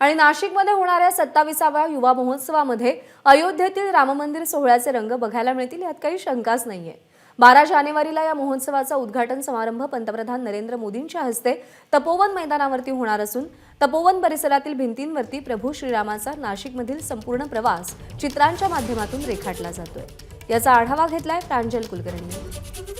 आणि नाशिकमध्ये होणाऱ्या सत्तावीसाव्या युवा महोत्सवामध्ये अयोध्येतील राममंदिर सोहळ्याचे रंग बघायला मिळतील यात काही शंकाच नाहीये. बारा जानेवारीला या महोत्सवाचा उद्घाटन समारंभ पंतप्रधान नरेंद्र मोदींच्या हस्ते तपोवन मैदानावरती होणार असून तपोवन परिसरातील भिंतींवरती प्रभू श्रीरामाचा नाशिकमधील संपूर्ण प्रवास चित्रांच्या माध्यमातून रेखाटला जातोय. याचा आढावा घेतलाय प्रांजल कुलकर्णी.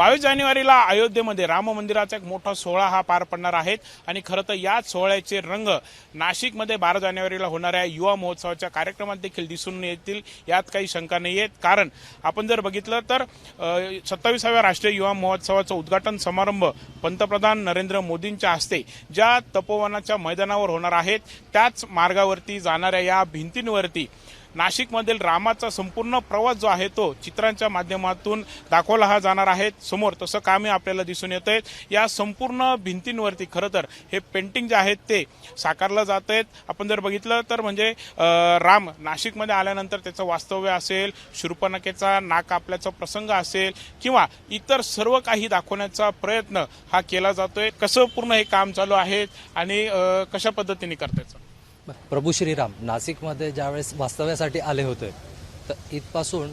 बावीस जानेवारीला अयोध्येमध्ये राम मंदिराचा एक मोठा सोहळा हा पार पडणार आहे आणि खरं तर याच सोहळ्याचे रंग नाशिकमध्ये बारा जानेवारीला होणाऱ्या युवा महोत्सवाच्या कार्यक्रमात देखील दिसून येतील. यात काही शंका नाही आहेत. कारण आपण जर बघितलं तर सत्तावीसाव्या राष्ट्रीय युवा महोत्सवाचं उद्घाटन समारंभ पंतप्रधान नरेंद्र मोदींच्या हस्ते ज्या तपोवनाच्या मैदानावर होणार आहेत त्याच मार्गावरती जाणाऱ्या या भिंतींवरती नाशिकमधील रामाचा संपूर्ण प्रवास जो आहे तो चित्रांच्या माध्यमातून दाखवला हा जाणार आहे. समोर तसं कामे आपल्याला दिसून येत आहेत या संपूर्ण भिंतींवरती खरं तर हे पेंटिंग जे आहेत ते साकारलं जात आहेत आपण जर बघितलं तर म्हणजे राम नाशिकमध्ये आल्यानंतर त्याचं वास्तव्य असेल शूर्पणकेचा नाक कापल्याचा प्रसंग असेल किंवा इतर सर्व काही दाखवण्याचा प्रयत्न हा केला जातोय. कसं पूर्ण हे काम चालू आहे आणि कशा पद्धतीने करतायचं प्रभू श्रीराम नाशिकमध्ये ज्यावेळेस वास्तव्यासाठी आले होते तर इथपासून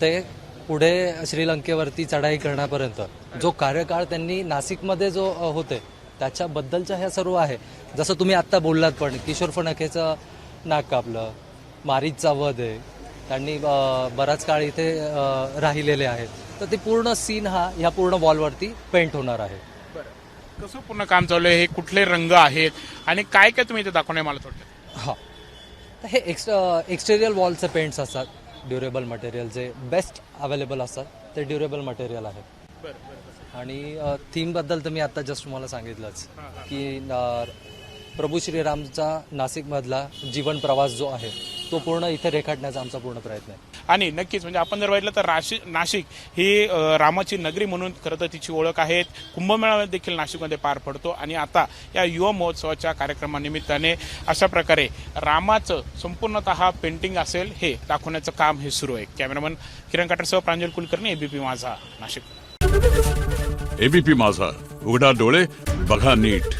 ते पुढे श्रीलंकेवरती चढाई करण्यापर्यंत जो कार्यकाळ त्यांनी नाशिकमध्ये जो होते त्याच्याबद्दलच्या ह्या सर्व आहे. जसं तुम्ही आत्ता बोललात पण किशोर फणकेचं नाक कापलं मारीचचा वध आहे त्यांनी बराच काळ इथे राहिलेले आहेत. तर ते पूर्ण सीन हा ह्या पूर्ण वॉलवरती पेंट होणार आहे. कसं पूर्ण काम चालू आहे? हे कुठले रंग आहेत? आणि काय काय तुम्ही इथे दाखवणे मला थोडं हां. तर हे एक्स एक्सटेरियल वॉलचे पेंट्स असतात ड्युरेबल मटेरियल जे बेस्ट अवेलेबल असतात ते ड्युरेबल मटेरियल आहे आणि थीमबद्दल तर मी आता जस्ट तुम्हाला सांगितलंच की प्रभू श्रीरामचा नाशिकमधला जीवन प्रवास जो आहे तो पूर्ण इथे रेखाटण्याचा आमचा पूर्ण प्रयत्न आहे. आणि नक्कीच म्हणजे आपण जर बघितलं तर राशी नाशिक ही रामाची नगरी म्हणून खरं तर तिची ओळख आहे. कुंभमेळा देखील नाशिकमध्ये पार पडतो. आणि आता या युवा महोत्सवाच्या कार्यक्रमानिमित्ताने अशा प्रकारे रामाचं संपूर्णतः पेंटिंग असेल हे दाखवण्याचं काम हे सुरू आहे. कॅमेरामन किरण काटरसह प्रांजल कुलकर्णी एबीपी माझा नाशिक. एबीपी माझा. उघडा डोळे बघा नीट.